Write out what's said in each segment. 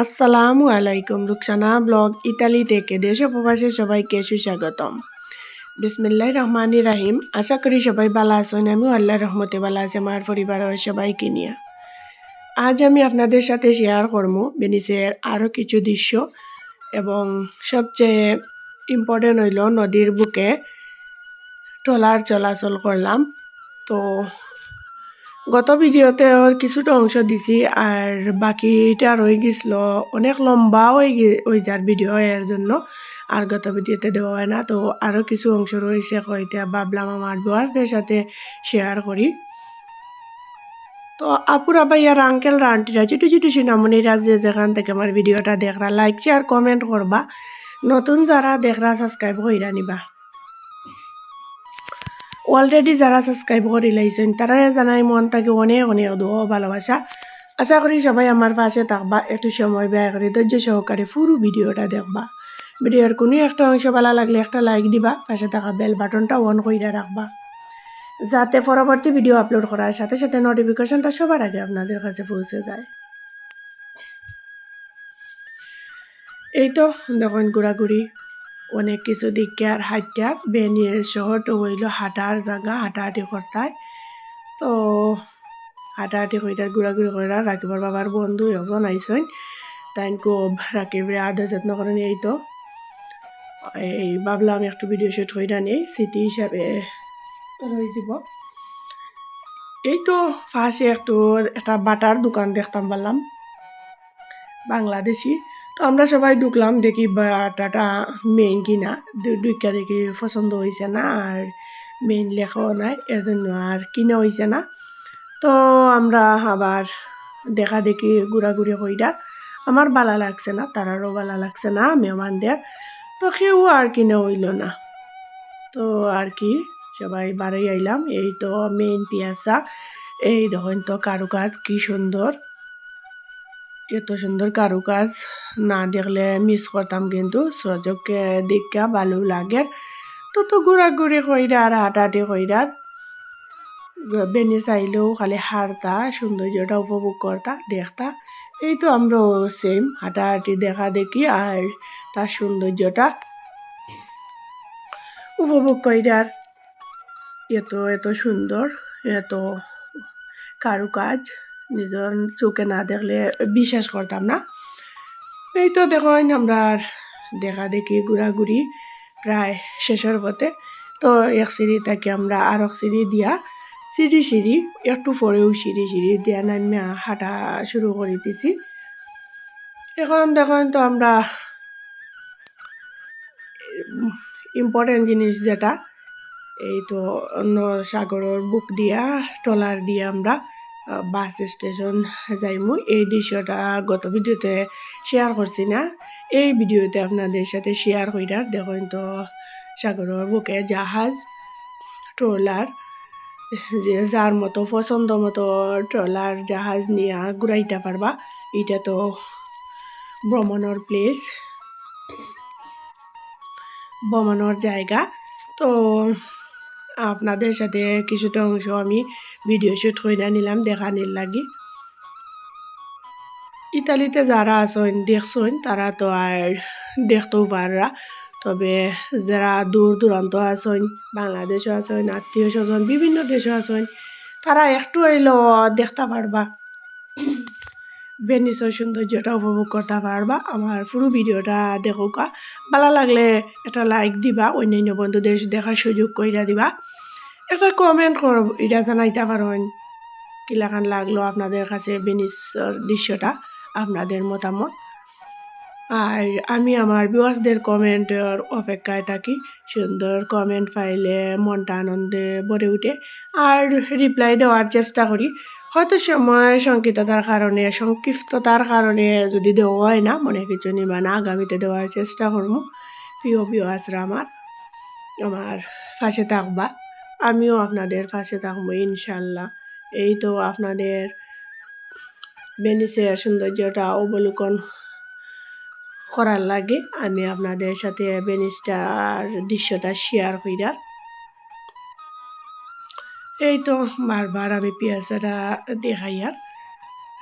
আসসালামু আলাইকুম, Rukhsana blog Italy থেকে দেশ উপবাসে সবাইকে সুস্বাগতম। বিসমিল্লাহ রহমানি রাহিম। আশা করি সবাই ভালো আছেন, আমিও আল্লাহ রহমতে ভালো আছে, আমার পরিবারের সবাইকে নিয়ে। আজ আমি আপনাদের সাথে শেয়ার করব বেনিসের আরও কিছু দৃশ্য এবং সবচেয়ে ইম্পর্টেন্ট হইল নদীর বুকে ট্রলার চলাচল করলাম। তো গত ভিডিওতে ওর কিছুটা অংশ দিছি, আর বাকিটা রয়ে গেছিল অনেক লম্বা হয়ে ওই যার ভিডিও এর জন্য, আর গত ভিডিওতে দেওয়া হয় না, তো আরও কিছু অংশ রয়েছে কয়টা ভাবলাম আমার বয়সদের সাথে শেয়ার করি। তো আপুরা ভাইয়ার আঙ্কেল আন্টিরা ছোটো ছোটো সিনামণিরা যে যেখান থেকে আমার ভিডিওটা দেখরা লাইক শেয়ার কমেন্ট করবা। নতুন যারা দেখরা সাবস্ক্রাইব কইরা নিবা। অলরেডি যারা সাবস্ক্রাইব করে লাইছেন, তারা জানাই মন থেকে অনেক অনেক দোয়া ভালোবাসা। আশা করি সবাই আমার পাশে থাকবা, একটু সময় ব্যয় করে ধৈর্য সহকারে পুরো ভিডিওটা দেখবা। ভিডিওর কোনো একটা অংশ ভালো লাগলে একটা লাইক দিবা, পাশে থাকা বেল বাটনটা অন করে রাখবা। যাতে পরবর্তী ভিডিও আপলোড করার সাথে সাথে নোটিফিকেশনটা সবার আগে আপনাদের কাছে পৌঁছে যায়। এই তো, দেখুন ঘোরাঘুরি। অনেক কিছু দিকে আর হাঁটার বেনিয়ে শহরটা হইল হাঁটার জায়গা হাঁটাহাঁটি করতায় তো হাঁটাহাঁটি কইটার ঘোরাঘুরি করে রাকিবর বাবার বন্ধু এজন আইসেন তাই খুব রাকিবরে আদর যত্ন করেন এই তো এই ভাবলাম একটু ভিডিও শুট কইরা নেই, স্মৃতি হিসাবে রয়ে যাব। এই তো ফাঁসে একটু একটা বাটার দোকান দেখতাম পারলাম বাংলাদেশি। তো আমরা সবাই ঢুকলাম, দেখি বাটাটা মেইন কিনা। দুইটা দেখি পছন্দ হয়েছে না, আর মেইন লেখাও নাই, এর জন্য আর কিনা হয়েছে না। তো আমরা আবার দেখা দেখি, ঘোরাঘুরি কইরা। আমার ভালো লাগছে না, তারারও ভালো লাগছে না, মেহমানদের। তো কেউ আর কিনা হইল না। তো আর কি, সবাই বাড়ি আইলাম। এই তো মেইন পিয়াসা এই দেখেন তো কারুকাজ, কি সুন্দর। এত সুন্দর কারুকাজ। না দেখলে মিস করতাম কিন্তু সজকে দেখা ভালো লাগে। তো তো ঘোরাঘুরি কইরা আর হাঁটাহাঁটি কইরা বেনে চাইলেও খালি হারতা সৌন্দর্যটা উপভোগ করতা, দেখতা। এই তো আমরাও সেম হাঁটাহাঁটি দেখা দেখি আর তার সৌন্দর্যটা উপভোগ কইরার এত এত সুন্দর, এত কারুকাজ, নিজের চোখে না দেখলে বিশ্বাস করতাম না। এই তো দেখুন, আমরা দেখা দেখি, ঘোরাঘুরি প্রায় শেষের পথে। তো এক সিঁড়ি থেকে আমরা আর এক সিঁড়ি দিয়া সিঁড়ি সিঁড়ি, একটু পরেও সিঁড়ি সিঁড়ি দিয়া নামিয়া হাঁটা শুরু করে দিছি। এখন দেখুন তো আমরা ইম্পর্টেন্ট জিনিস যেটা, এই তো অন্য সাগরের বুক দিয়া ট্রলার দিয়ে আমরা বাস স্টেশন যাইমু এই দৃশ্যটা গত ভিডিওতে শেয়ার করছি না। এই ভিডিওতে আপনাদের সাথে শেয়ার কইরা দেখুন তো, সাগরের বুকে জাহাজ, ট্রলার, যে যার মতো পছন্দ মতো ট্রলার জাহাজ নিয়ে ঘুরাইতে পারবা, এটা তো ভ্রমণের প্লেস ভ্রমণের জায়গা। তো আপনাদের সাথে কিছুটা অংশ আমি ভিডিও শ্যুট করে নিলাম, দেখানির লাগি। ইতালিতে যারা আছেন, দেখছেন, তারা তো আর দেখতেও পাররা। তবে যারা দূর দূরান্ত আছেন, বাংলাদেশও আছেন, আত্মীয় স্বজন, বিভিন্ন দেশও আছেন, তারা একটু এলো দেখতে পারবা। ভেনিসের সৌন্দর্যটা উপভোগ করতে পারবা। আমার পুরো ভিডিওটা দেখোকা ভালো লাগলে একটা লাইক দিবা, অন্যান্য বন্ধুদের দেখার সুযোগ কইরা দিবা। একটা কমেন্ট কর এটা জানাইতে পারেন কিলাখান লাগল আপনাদের কাছে ভেনিসের দৃশ্যটা আপনাদের মতামত আর আমি আমার বিওয়াসদের কমেন্টের অপেক্ষায় থাকি সুন্দর কমেন্ট পাইলে মনটা আনন্দে ভরে উঠে আর রিপ্লাই দেওয়ার চেষ্টা করি হয়তো সময় সংক্ষিপ্ততার কারণে সংক্ষিপ্ততার কারণে যদি দেওয়া হয় না, মনে কিছু নিবা না, আগামীতে দেওয়ার চেষ্টা করব। প্রিয় বিওয়াসরা আমার আমার পাশে থাকবা। আমিও আপনাদের পাশে থাকব ইনশাল্লাহ এই তো আপনাদের বেনিসের সৌন্দর্যটা অবলোকন করার লাগে, আমি আপনাদের সাথে বেনিসটার দৃশ্যটা শেয়ার কইরার এই তো বারবার আমি পেঁয়াজাটা দেখাই আর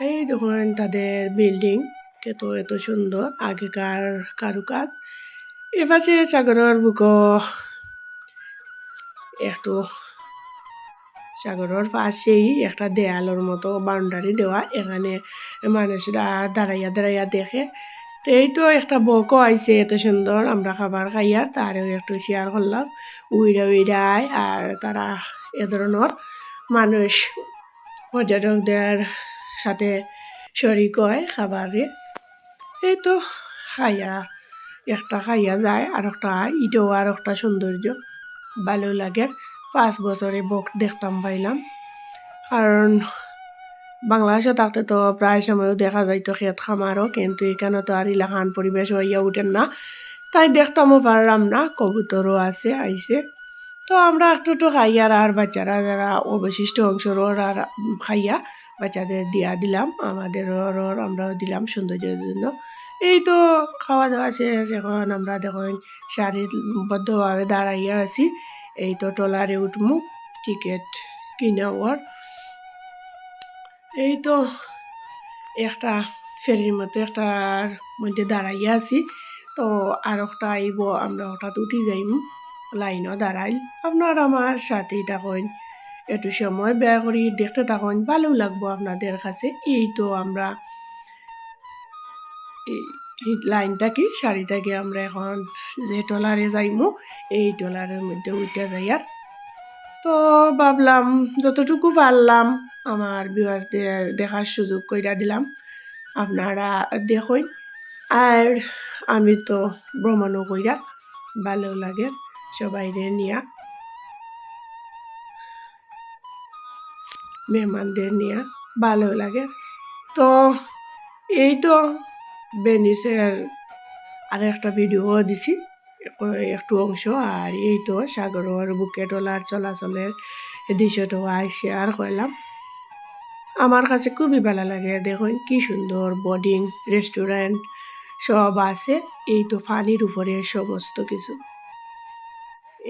এই দেখুন তাদের বিল্ডিং কত, এত সুন্দর, আগেকার কারুকাজ। এপাশে সাগরের বুক একটু সাগরের পাশেই একটা দেয়ালের মতো বাউন্ডারি দেওয়া। এখানে মানুষরা দাঁড়াইয়া দাঁড়াইয়া দেখে। তো এই তো একটা বকও আইছে, এত সুন্দর আমরা খাবার খাইয়া, তারও একটু শেয়ার করলাম। উইরা উইরায় আর তারা এ ধরনের মানুষ পর্যটকদের সাথে শরিক হয় খাবারে। এই তো খাইয়া, একটা খাইয়া যায়, আর একটা ইটাও আর একটা সৌন্দর্য। ভালো লাগে। পাঁচ বছরে বক দেখতাম পাইলাম। কারণ বাংলাদেশে থাকতে তো প্রায় সময় দেখা যাইতো ক্ষেত খামারও, কিন্তু এখানে তো আর ইলাকান পরিবেশ হইয়া উঠেন না। তাই দেখতামও পারলাম না, কবুতরও আছে, আইছে। তো আমরা একটু একটু খাইয়া আর বাচ্চারা যারা অবশিষ্ট অংশর আর খাইয়া বাচ্চাদের দিয়া দিলাম আমাদের আমরাও দিলাম সৌন্দর্যের জন্য। এই তো খাওয়া দাওয়া শেষ, এখন আমরা দেখুন সারিবদ্ধভাবে দাঁড়াইয়া আছি। এই তো ট্রলারে উঠমু, টিকিট কিনা ওর। এই তো একটা ফেরির মতো একটার মধ্যে দাঁড়াইয়া আছি। তো আর একটা আইব, আমরা হঠাৎ উঠি যাইম, লাইনও দাঁড়াইল। আপনার আমার সাথেই থাকুন, একটু সময় ব্যয় করি, দেখতে থাকুন, ভালো লাগবো আপনাদের কাছে। এই তো আমরা লাইনটাকে শাড়িটাকে আমরা এখন যে টলারে যাইমু, এই টলারের মধ্যে উঠে যাই আর তো ভাবলাম যতটুকু পারলাম আমার বিবাসদের দেখার সুযোগ কইরা দিলাম, আপনারা দেখুন। আর আমি তো ভ্রমণও কইরা ভালো লাগে সবাইরে নিয়া। মেহমানদের নিয়া ভালো লাগে। তো এই তো বেনিসের আর একটা ভিডিও দিছি, একটু অংশ, আর এই তো সাগরের বুকে টলার চলাচলের দৃশ্যটা আই শেয়ার করলাম। আমার কাছে খুবই ভালো লাগে, দেখুন কি সুন্দর বোর্ডিং রেস্টুরেন্ট সব আছে, এই তো পানির উপরে সমস্ত কিছু।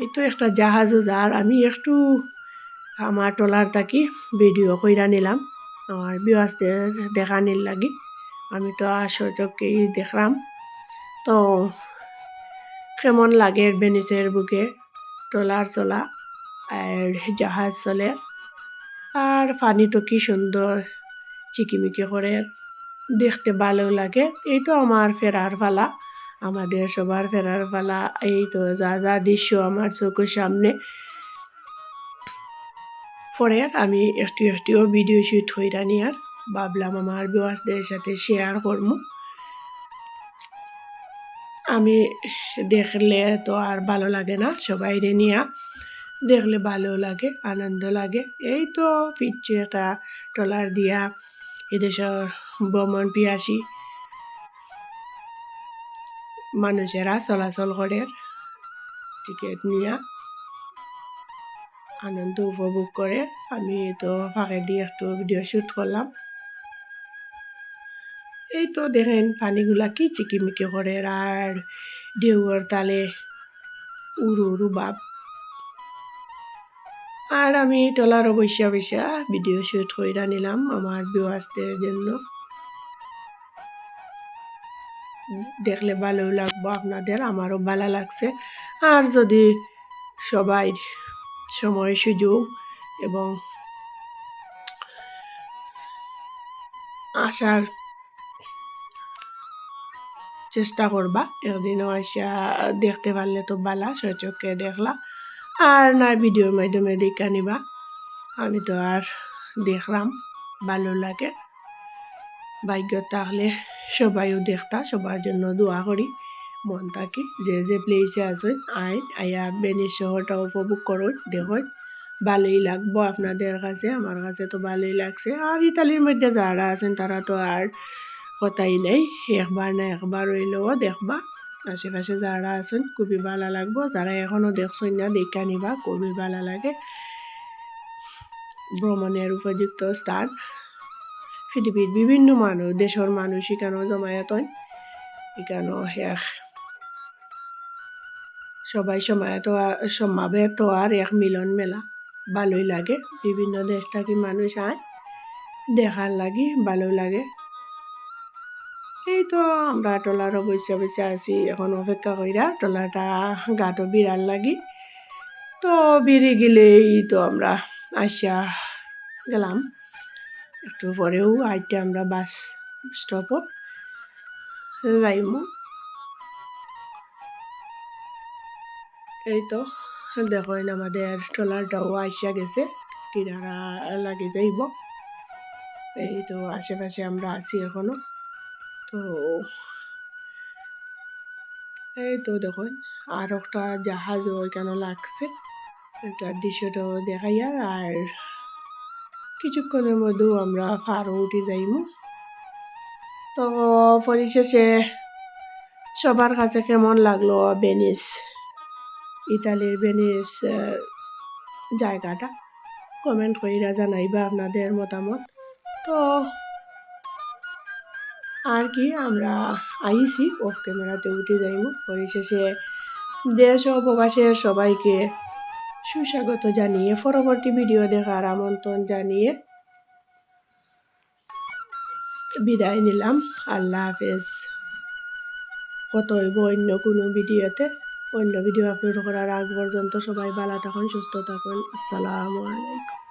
এই তো একটা জাহাজও যার, আমি একটু আমার টলার থাকি ভিডিও কইরা নিলাম, আমার বিওয়াসদের দেখানির লাগি। আমি তো আসচকেই দেখলাম। তো কেমন লাগে বেনিসের বুকে? ট্রলার চলা আর জাহাজ চলে। আর পানি তো কি সুন্দর, চিকিমিকি করে। দেখতে ভালো লাগে। এই তো আমার ফেরার পালা। আমাদের সবার ফেরার পালা। এই তো যা যা দৃশ্য আমার চোখের সামনে। পরে আমি একটু একটিও ভিডিও শুট হইরা নিয়ার ভাবলাম আমার বিওয়াসদের সাথে শেয়ার করব। আমি দেখলে তো আর ভালো লাগে না সবাই নিয়া। দেখলে ভালো লাগে, আনন্দ লাগে। এই তো পিচ্ছি একটা ট্রলার দিয়া এদেশের ভ্রমণ পিয়াসি মানুষেরা চলাচল করে টিকিট নিয়া আনন্দ উপভোগ করে। আমি তো ফাঁকে দিয়ে একটু ভিডিও শ্যুট করলাম। এই তো দেখেন পানিগুলা কি চিকিমিকি করে আর ঢেউয়ের তালে উড়ু উড়ু বাপ। আর আমি টলার বৈশা বৈশা ভিডিও শ্যুট করে নিলাম আমার বিওয়াসদের জন্য। দেখলে ভালো লাগবো আপনাদের, আমারও ভালো লাগছে। আর যদি সবাই সময়, সুযোগ এবং আসার চেষ্টা করবা। একদিনও আসা দেখতে পারলে তো বালা সচক্ষে দেখলা। আর না ভিডিওর মাধ্যমে দেখা নিবা। আমি তো আর দেখলাম, ভালো লাগে। ভাগ্য তাহলে সবাইও দেখতা, সবার জন্য দোয়া করি। মন থাকি, যে যে প্লেসে আসুন আইন আয়া বেনি শহরটা উপভোগ করুন, দেখুন। ভালোই লাগবো আপনাদের কাছে, আমার কাছে তো ভালোই লাগছে। আর ইতালির মধ্যে যারা আছেন, তারা তো আর কথাই নেই একবার না একবার হইলেও দেখবা। আশেপাশে যারা আছেন খুবই ভালো লাগবো যারা এখনও দেখছেন না, দেখা নিবা খুবই ভালো লাগে ভ্রমণের উপযুক্ত স্থান। পৃথিবীর বিভিন্ন মানুষ দেশের মানুষ এখানেও জমায়েত হয় এখানেও এক। সবাই সময় তো সমাবে তো আর এক মিলন মেলা। ভালোই লাগে। বিভিন্ন দেশ থাকি মানুষ আয় দেখার লাগি ভালো লাগে। এই তো আমরা টলারও বসে বসে আছি এখন অপেক্ষা কইরা টলাটা গাটো বিড়াল লাগি। তো বেড়ে গেলেই তো আমরা আসা গেলাম। একটু পরেও আইটে আমরা বাস স্টপও যাইমু। এই তো দেখেন আমাদের ট্রলারটাও আইসা গেছে কিনারা লাগে যাইব। এই তো আশেপাশে আমরা আছি এখনও। তো এই তো দেখুন আর একটা জাহাজ ওইখানে লাগছে। একটা দৃশ্যটাও দেখাই আর কিছুক্ষণের মধ্যেও আমরা ফারও উঠে যাইমু। তো পরিশেষে সবার কাছে কেমন লাগল ভেনিস? ইতালির আহ, জায়গাটা? কমেন্ট কইরা জানাইবা আপনাদের মতামত। তো আর কি, আমরা আইসি অফ ক্যামেরাতে উঠে যাইমু পরিশেষে দেশ ও প্রবাসের সবাইকে সুস্বাগত জানিয়ে, পরবর্তী ভিডিও দেখার আমন্ত্রণ জানিয়ে বিদায় নিলাম। আল্লাহ হাফেজ। কত হইব অন্য কোনো ভিডিওতে অন্য ভিডিও আপলোড করার আগ পর্যন্ত সবাই ভালো থাকুন, সুস্থ থাকুন। আসসালামু আলাইকুম।